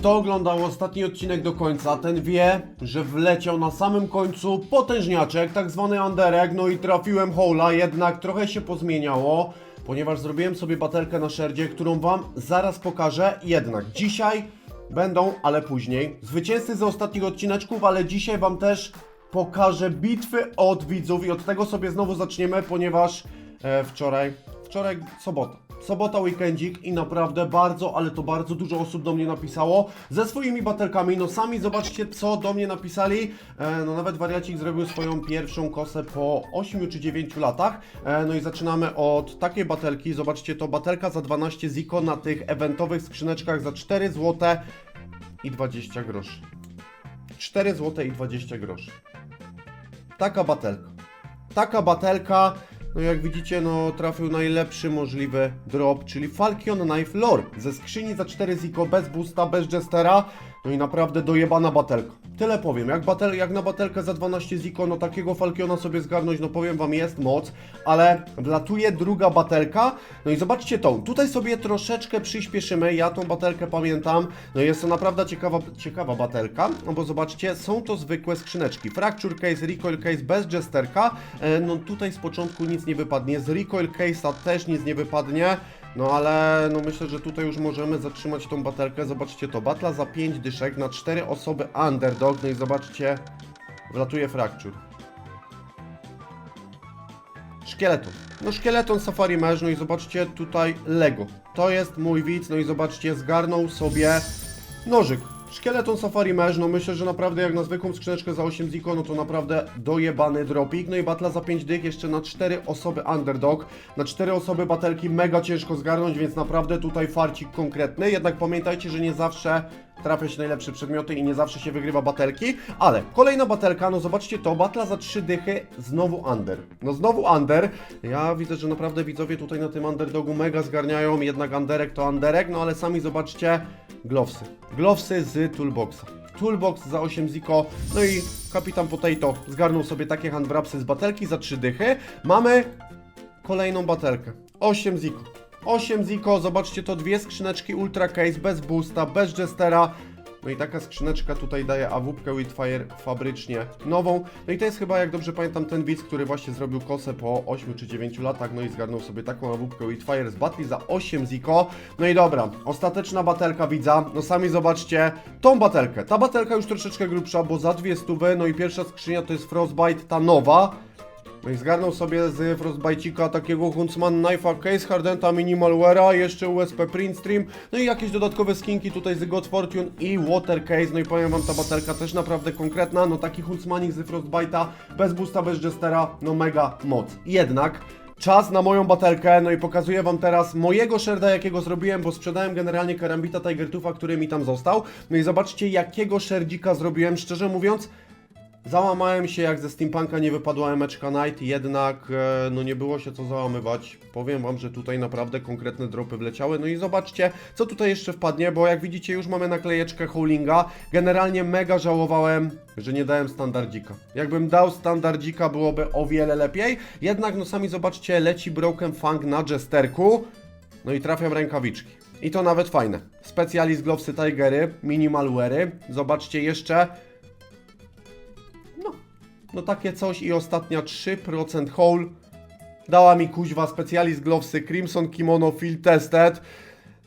Kto oglądał ostatni odcinek do końca, ten wie, że wleciał na samym końcu potężniaczek, tak zwany anderek, no i trafiłem hola, jednak trochę się pozmieniało, ponieważ zrobiłem sobie batelkę na szerdzie, którą Wam zaraz pokażę, jednak dzisiaj będą, ale później, zwycięzcy ze ostatnich odcineczków, ale dzisiaj Wam też pokażę bitwy od widzów i od tego sobie znowu zaczniemy, ponieważ e, wczoraj, wczoraj sobota. Sobota, weekendzik i naprawdę bardzo, ale to bardzo dużo osób do mnie napisało ze swoimi batelkami. No sami zobaczcie, co do mnie napisali. E, no nawet wariacik zrobił swoją pierwszą kosę po 8 czy 9 latach. E, no i zaczynamy od takiej batelki. Zobaczcie, to batelka za 12 ziko na tych eventowych skrzyneczkach za 4 zł i 20 groszy. 4 zł i 20 groszy. Taka batelka. Taka batelka, no jak widzicie, no trafił najlepszy możliwy drop, czyli Falcon Knife Lore ze skrzyni za 4 ziko, bez boosta, bez jestera, no i naprawdę dojebana batelka. Tyle powiem, jak, batel, jak na batelkę za 12 ziko, no takiego Falkiona sobie zgarnąć, no powiem wam, jest moc, ale wlatuje druga batelka, no i zobaczcie tą, tutaj sobie troszeczkę przyspieszymy, ja tą batelkę pamiętam, no jest to naprawdę ciekawa, ciekawa batelka, no bo zobaczcie, są to zwykłe skrzyneczki, Fracture Case, Recoil Case bez jesterka, e, no tutaj z początku nic nie wypadnie, z Recoil Case'a też nic nie wypadnie, no ale no myślę, że tutaj już możemy zatrzymać tą batelkę. Zobaczcie to, batla za 5 dyszek na 4 osoby underdog. No i zobaczcie, wlatuje Fracture. Szkieleton. No szkieleton Safari Mesh, no i zobaczcie tutaj Lego. To jest mój widz, no i zobaczcie, zgarnął sobie nożyk. Szkieleton Safari Mesh, no myślę, że naprawdę jak na zwykłą skrzyneczkę za 8 ziko, no to naprawdę dojebany dropik. No i batla za 5 dych jeszcze na 4 osoby underdog. Na 4 osoby batelki mega ciężko zgarnąć, więc naprawdę tutaj farcik konkretny. Jednak pamiętajcie, że nie zawsze trafia się najlepsze przedmioty i nie zawsze się wygrywa batelki, ale kolejna batelka, no zobaczcie to, batla za trzy dychy, znowu under. No znowu under, ja widzę, że naprawdę widzowie tutaj na tym underdogu mega zgarniają, jednak underek to underek, no ale sami zobaczcie, glowsy. Glowsy z toolboxa. Toolbox za 8 ziko, no i kapitan Potato zgarnął sobie takie handwrapsy z batelki za 3 dychy. Mamy kolejną batelkę. 8 ziko. 8 ziko, zobaczcie to dwie skrzyneczki Ultra Case bez boosta, bez jestera. No i taka skrzyneczka tutaj daje awupkę Witfire fabrycznie nową. No i to jest chyba, jak dobrze pamiętam, ten widz, który właśnie zrobił kosę po 8 czy 9 latach, no i zgarnął sobie taką awupkę Witfire z Batli za 8 ziko. No i dobra, ostateczna batelka widza, no sami zobaczcie tą batelkę. Ta batelka już troszeczkę grubsza, bo za dwie stówy, no i pierwsza skrzynia to jest Frostbite, ta nowa. No i zgarnął sobie z Frostbite'ika takiego Huntsman Knife'a Case Hardenta Minimal Wear'a, jeszcze USP Print Stream, no i jakieś dodatkowe skinki tutaj z God Fortune i Water Case, no i powiem wam, ta batelka też naprawdę konkretna, no taki Huntsmanik z Frostbite'a, bez boosta, bez jestera, no mega moc. Jednak czas na moją batelkę, no i pokazuję wam teraz mojego szerda, jakiego zrobiłem, bo sprzedałem generalnie Karambita Tiger Tufa, który mi tam został, no i zobaczcie, jakiego szerdzika zrobiłem, szczerze mówiąc, Załamałem się, jak ze Steampunka nie wypadła emeczka Night, jednak e, no nie było się co załamywać. Powiem wam, że tutaj naprawdę konkretne dropy wleciały. No i zobaczcie, co tutaj jeszcze wpadnie, bo jak widzicie już mamy naklejeczkę Howlinga. Generalnie mega żałowałem, że nie dałem standardzika. Jakbym dał standardzika, byłoby o wiele lepiej. Jednak no sami zobaczcie, leci Broken Fang na Jesterku. No i trafiam rękawiczki. I to nawet fajne. Specjalist Glowsy Tigery, Minimal Weary. Zobaczcie jeszcze no takie coś i ostatnia 3% hole dała mi kuźwa specjalist glowsy Crimson Kimono Field Tested.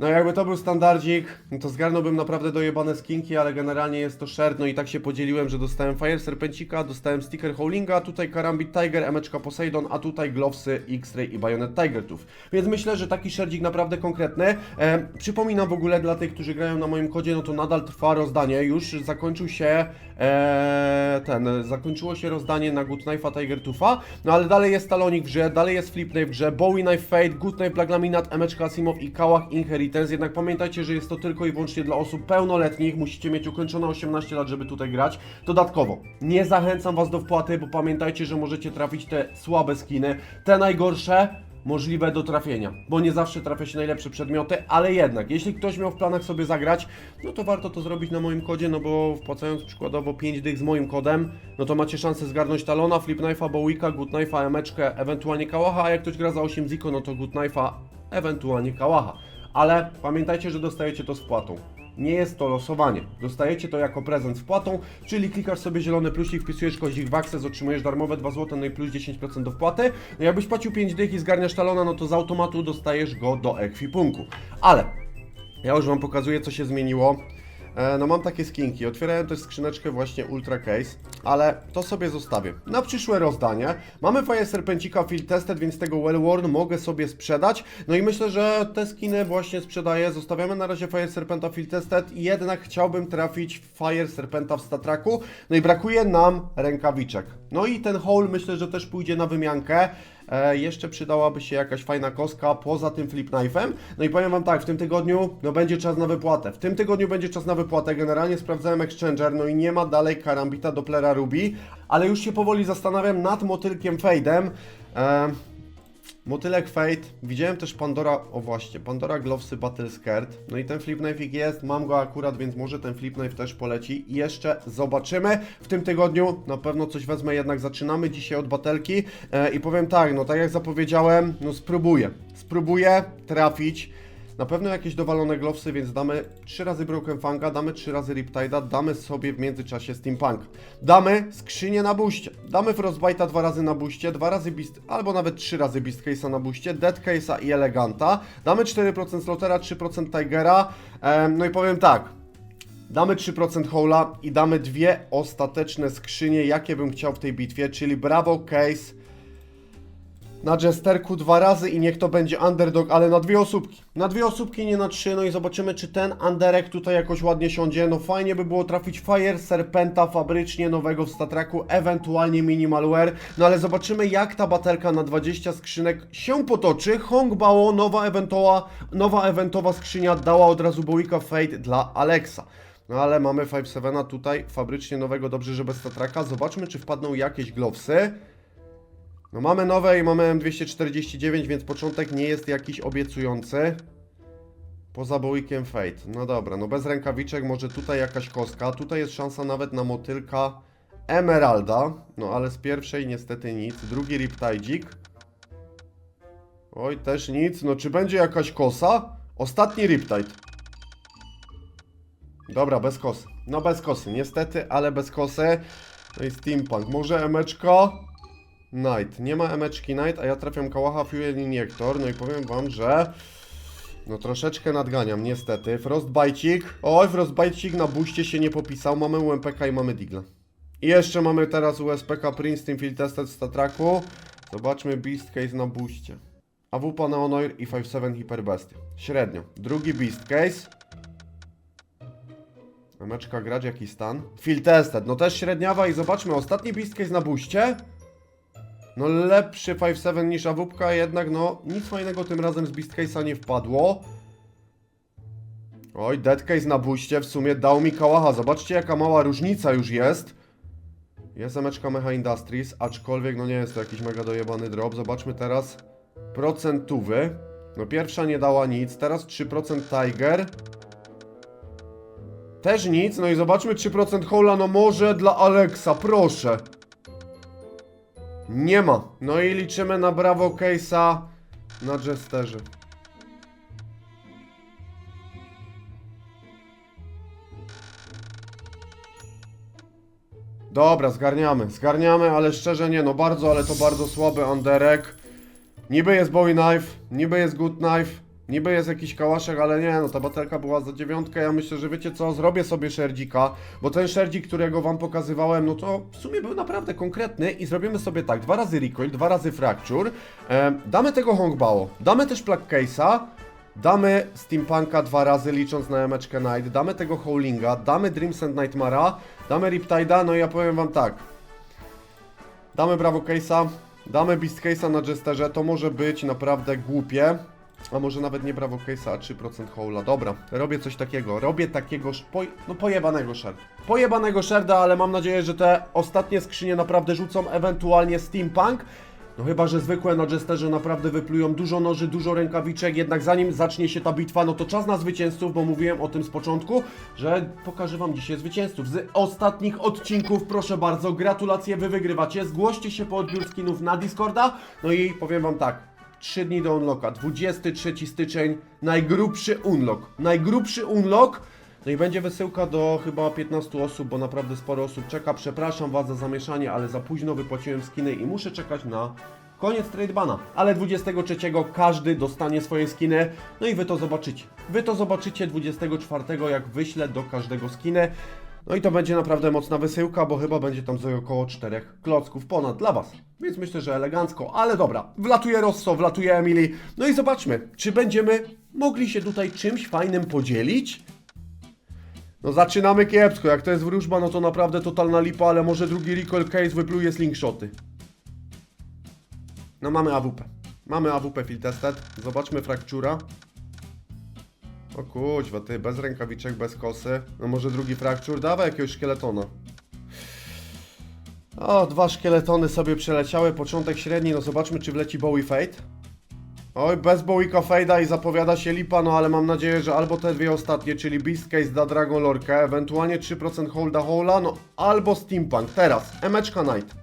No jakby to był standardzik, to zgarnąłbym naprawdę dojebane skinki, ale generalnie jest to sherd, no i tak się podzieliłem, że dostałem Fire Serpencika, dostałem sticker Howlinga, tutaj Karambit Tiger, Emeczka Poseidon, a tutaj Glowsy, X-Ray i Bayonet Tiger Tooth. Więc myślę, że taki sherdzik naprawdę konkretny. E, przypominam w ogóle dla tych, którzy grają na moim kodzie, no to nadal trwa rozdanie, już zakończył się e, ten, zakończyło się rozdanie na Good Knife'a Tiger Tootha, no ale dalej jest Talonik w grze, dalej jest Flip w grze, Bowie Knife Fate, Good Knife Black Laminat, Emeczka Asimov i Kałach Inheritance, jednak pamiętajcie, że jest to tylko i wyłącznie dla osób pełnoletnich, musicie mieć ukończone 18 lat, żeby tutaj grać. Dodatkowo, nie zachęcam Was do wpłaty, bo pamiętajcie, że możecie trafić te słabe skiny, te najgorsze, możliwe do trafienia, bo nie zawsze trafia się najlepsze przedmioty, ale jednak, jeśli ktoś miał w planach sobie zagrać, no to warto to zrobić na moim kodzie, no bo wpłacając przykładowo 5 dych z moim kodem, no to macie szansę zgarnąć Talona, Flip Knife'a, Bowika, Good Knife'a, Emeczkę, ewentualnie Kałacha, a jak ktoś gra za 8 ziko, no to Good Knife'a, ewentualnie Kałacha. Ale pamiętajcie, że dostajecie to z wpłatą. nie jest to losowanie. Dostajecie to jako prezent z wpłatą, czyli klikasz sobie zielony plusik, wpisujesz kozik w Access, otrzymujesz darmowe 2 zł, no i plus 10% do wpłaty. No jakbyś płacił 5 dych i zgarniasz talona, no to z automatu dostajesz go do ekwipunku. Ale ja już Wam pokazuję, co się zmieniło. E, No mam takie skinki. Otwierałem też skrzyneczkę właśnie Ultra Case, ale to sobie zostawię. Na przyszłe rozdanie mamy Fire Serpencika Field Tested, więc tego Well Worn mogę sobie sprzedać. No i myślę, że te skiny właśnie sprzedaję. Zostawiamy na razie Fire Serpenta Field Tested i jednak chciałbym trafić w Fire Serpenta w Statraku. No i brakuje nam rękawiczek. No i ten haul myślę, że też pójdzie na wymiankę. E, jeszcze przydałaby się jakaś fajna koska poza tym flip knife'em. No i powiem Wam tak, w tym tygodniu no będzie czas na wypłatę. W tym tygodniu będzie czas na wypłatę. Generalnie sprawdzałem Exchanger, no i nie ma dalej karambita Dopplera Ruby, ale już się powoli zastanawiam nad motylkiem Fade'em. E, Motylek Fate, widziałem też Pandora, o właśnie, Pandora Glovesy Battle Skirt, no i ten flip knife jest, mam go akurat, więc może ten flip knife też poleci. I jeszcze zobaczymy w tym tygodniu, na pewno coś wezmę, jednak zaczynamy dzisiaj od batelki. E, i powiem tak, no tak jak zapowiedziałem, no spróbuję, spróbuję trafić, na pewno jakieś dowalone glowsy, więc damy 3 razy Broken Fanga, damy 3 razy Riptide'a, damy sobie w międzyczasie Steampunk. Damy skrzynię na buście, damy Frostbite'a dwa razy na buście, dwa razy Beast, albo nawet 3 razy Beast Case'a na buście, Dead Case'a i Eleganta. Damy 4% Slotera, 3% Tigera, em, no i powiem tak, Damy 3% hola i damy dwie ostateczne skrzynie, jakie bym chciał w tej bitwie, czyli Bravo Case, na Jesterku dwa razy i niech to będzie underdog, ale na dwie osóbki. Na dwie osóbki, nie na trzy, no i zobaczymy, czy ten underek tutaj jakoś ładnie siądzie. No fajnie by było trafić Fire Serpenta fabrycznie nowego w Statraku, ewentualnie Minimalware. No ale zobaczymy, jak ta batelka na 20 skrzynek się potoczy. Hongbao, nowa eventowa, nowa eventowa skrzynia dała od razu Bołika Fate dla Alexa. No ale mamy 5-7 tutaj, fabrycznie nowego, dobrze, że bez Statraka. Zobaczmy, czy wpadną jakieś glowsy. No mamy nowe i mamy M249, więc początek nie jest jakiś obiecujący. Poza boikiem Fate. No dobra, no bez rękawiczek może tutaj jakaś kostka. Tutaj jest szansa nawet na motylka Emeralda. No ale z pierwszej niestety nic. Drugi Riptidzik. Oj, też nic. No czy będzie jakaś kosa? Ostatni Riptide. Dobra, bez kosy. No bez kosy, niestety, ale bez kosy. No i Steampunk. Może emeczka? Knight. Nie ma emeczki Knight, a ja trafiam Kałacha Fuel Injector. No i powiem wam, że... No troszeczkę nadganiam, niestety. Frostbite'ik. Oj, Frostbite'ik na buście się nie popisał. Mamy UMPK i mamy Digla. I jeszcze mamy teraz USPK Princeton Field Tested w Statraku. Zobaczmy Beast Case na buście. AWP Neonoir i 5.7 Hyperbestia. Średnio. Drugi Beast Case. Emeczka grać, jaki stan? Field Tested. No też średniawa i zobaczmy. Ostatni Beast Case na buście. No lepszy 5.7 niż awupka, jednak no nic fajnego tym razem z Beast Case'a nie wpadło. Oj, Dead Case na buście w sumie dał mi kałacha. Zobaczcie jaka mała różnica już jest. Jest emeczka Mecha Industries, aczkolwiek no nie jest to jakiś mega dojebany drop. Zobaczmy teraz procentówy. No pierwsza nie dała nic, teraz 3% Tiger. Też nic, no i zobaczmy 3% Hola, no może dla Alexa, proszę. Nie ma. No i liczymy na Bravo Case'a na Jesterze. Dobra, zgarniamy, zgarniamy, ale szczerze nie, no bardzo, ale to bardzo słaby underek. Niby jest Bowie Knife, niby jest Good Knife, niby jest jakiś kałaszek, ale nie, no ta baterka była za dziewiątkę, ja myślę, że wiecie co, zrobię sobie szerdzik,a bo ten szerdzik, którego wam pokazywałem, no to w sumie był naprawdę konkretny i zrobimy sobie tak, dwa razy recoil, dwa razy fracture, e, damy tego Hongbao, damy też Plug Case'a, Damy Steampunka dwa razy licząc na emeczkę Night, damy tego Howlinga, damy Dreams and Nightmara, damy Riptide'a, no i ja powiem wam tak. Damy Bravo Case'a, damy Beast Case'a na Jesterze, to może być naprawdę głupie. A może nawet nie Bravo Case'a, a 3% Howla. Dobra, robię coś takiego, robię takiego, poj no pojebanego sherda. Pojebanego sherda, ale mam nadzieję, że te ostatnie skrzynie naprawdę rzucą, ewentualnie Steampunk. No chyba, że zwykłe na Jesterze naprawdę wyplują dużo noży, dużo rękawiczek, jednak zanim zacznie się ta bitwa, no to czas na zwycięzców, bo mówiłem o tym z początku, że pokażę wam dzisiaj zwycięzców z ostatnich odcinków, proszę bardzo, gratulacje, wy wygrywacie, zgłoście się po odbiór skinów na Discorda, no i powiem wam tak, 3 dni do unlocka, 23 styczeń, najgrubszy unlock, najgrubszy unlock, No i będzie wysyłka do chyba 15 osób, bo naprawdę sporo osób czeka. Przepraszam Was za zamieszanie, ale za późno wypłaciłem skiny i muszę czekać na koniec tradebana. Ale 23 każdy dostanie swoje skiny, no i Wy to zobaczycie. Wy to zobaczycie 24, jak wyślę do każdego skiny. No i to będzie naprawdę mocna wysyłka, bo chyba będzie tam za około 4 klocków ponad dla Was. Więc myślę, że elegancko, ale dobra. Wlatuje Rosso, wlatuje Emily. No i zobaczmy, czy będziemy mogli się tutaj czymś fajnym podzielić? No zaczynamy kiepsko, jak to jest wróżba, no to naprawdę totalna lipa, ale może drugi recoil case wypluje slingshoty. No mamy AWP. Mamy AWP field tested. Zobaczmy fraktura. O kuźwa, ty, bez rękawiczek, bez kosy. No może drugi fraktur? Dawaj jakiegoś szkieletona. O, dwa szkieletony sobie przeleciały, początek średni, no zobaczmy czy wleci Bowie Fade. Oj, bez Bowika Fade'a i zapowiada się lipa, no ale mam nadzieję, że albo te dwie ostatnie, czyli Beast Case da Dragon Lorkę, ewentualnie 3% Holda Hola, no albo Steampunk. Teraz, Emeczka Knight.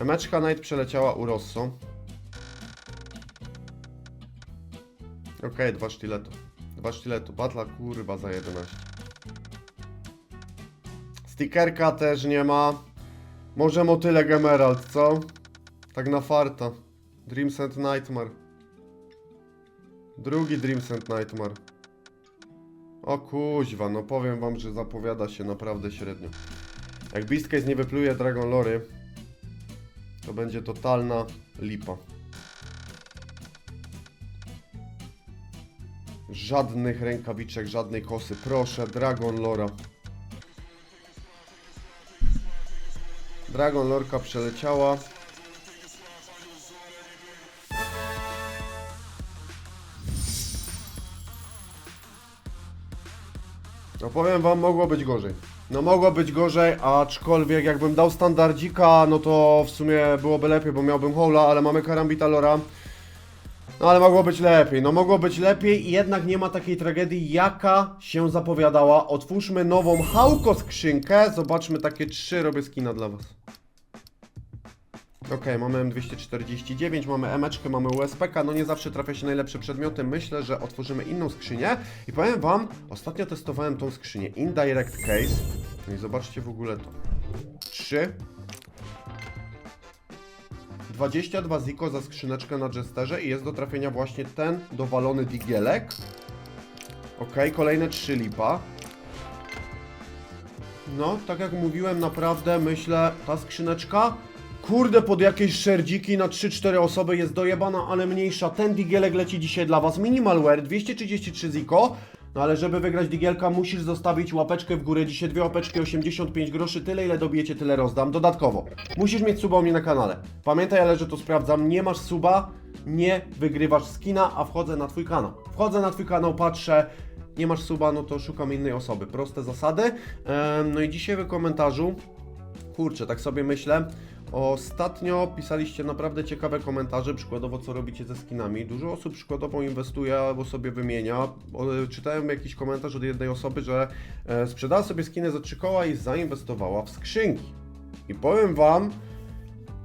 Emeczka Knight przeleciała u Rosso. Okej, dwa sztyletu. Dwa sztyletu. Batla kurwa za 11. Stickerka też nie ma. Może motylek Emerald, co? Tak na farta. Dreams and Nightmare. Drugi Dreams and Nightmare. O kuźwa, no powiem wam, że zapowiada się naprawdę średnio. Jak Beastcase nie wypluje Dragon Lory, to będzie totalna lipa. Żadnych rękawiczek, żadnej kosy. Proszę, Dragon Lora. Dragon Lorka przeleciała. No powiem wam, mogło być gorzej. No mogło być gorzej, aczkolwiek jakbym dał standardzika, no to w sumie byłoby lepiej, bo miałbym hola, ale mamy karambita lora. No ale mogło być lepiej, no mogło być lepiej i jednak nie ma takiej tragedii, jaka się zapowiadała. Otwórzmy nową Hauko skrzynkę, zobaczmy takie trzy, robię skina dla was. Okej, mamy M249, mamy emeczkę, mamy USPK, no nie zawsze trafia się najlepsze przedmioty. Myślę, że otworzymy inną skrzynię i powiem wam, ostatnio testowałem tą skrzynię Indirect Case. No i zobaczcie w ogóle to. 3 22 ziko za skrzyneczkę na Jesterze i jest do trafienia właśnie ten dowalony digielek. Ok, kolejne 3 lipa. No, tak jak mówiłem, naprawdę myślę, ta skrzyneczka, kurde, pod jakieś szerdziki na 3-4 osoby jest dojebana, ale mniejsza. Ten digielek leci dzisiaj dla Was. Minimalware, 233 ziko. No ale żeby wygrać digielka, musisz zostawić łapeczkę w górę. Dzisiaj dwie łapeczki, 85 groszy. Tyle, ile dobijecie, tyle rozdam. Dodatkowo, musisz mieć suba u mnie na kanale. Pamiętaj, ale że to sprawdzam. Nie masz suba, nie wygrywasz skina, a wchodzę na Twój kanał. Wchodzę na Twój kanał, patrzę. Nie masz suba, no to szukam innej osoby. Proste zasady. No i dzisiaj w komentarzu, kurczę, tak sobie myślę. Ostatnio pisaliście naprawdę ciekawe komentarze, przykładowo co robicie ze skinami. Dużo osób przykładowo inwestuje albo sobie wymienia. Czytałem jakiś komentarz od jednej osoby, że e, sprzedała sobie skiny za 3 koła i zainwestowała w skrzynki. I powiem Wam,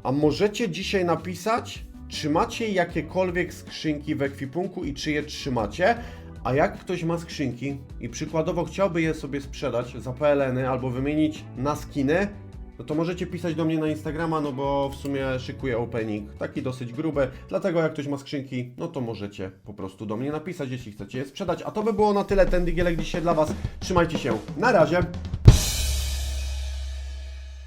a możecie dzisiaj napisać, czy macie jakiekolwiek skrzynki w ekwipunku i czy je trzymacie? A jak ktoś ma skrzynki i przykładowo chciałby je sobie sprzedać za PLN-y albo wymienić na skiny, no to możecie pisać do mnie na Instagrama, no bo w sumie szykuję opening, taki dosyć gruby, dlatego jak ktoś ma skrzynki, no to możecie po prostu do mnie napisać, jeśli chcecie je sprzedać. A to by było na tyle, ten digielek dzisiaj dla Was. Trzymajcie się, na razie!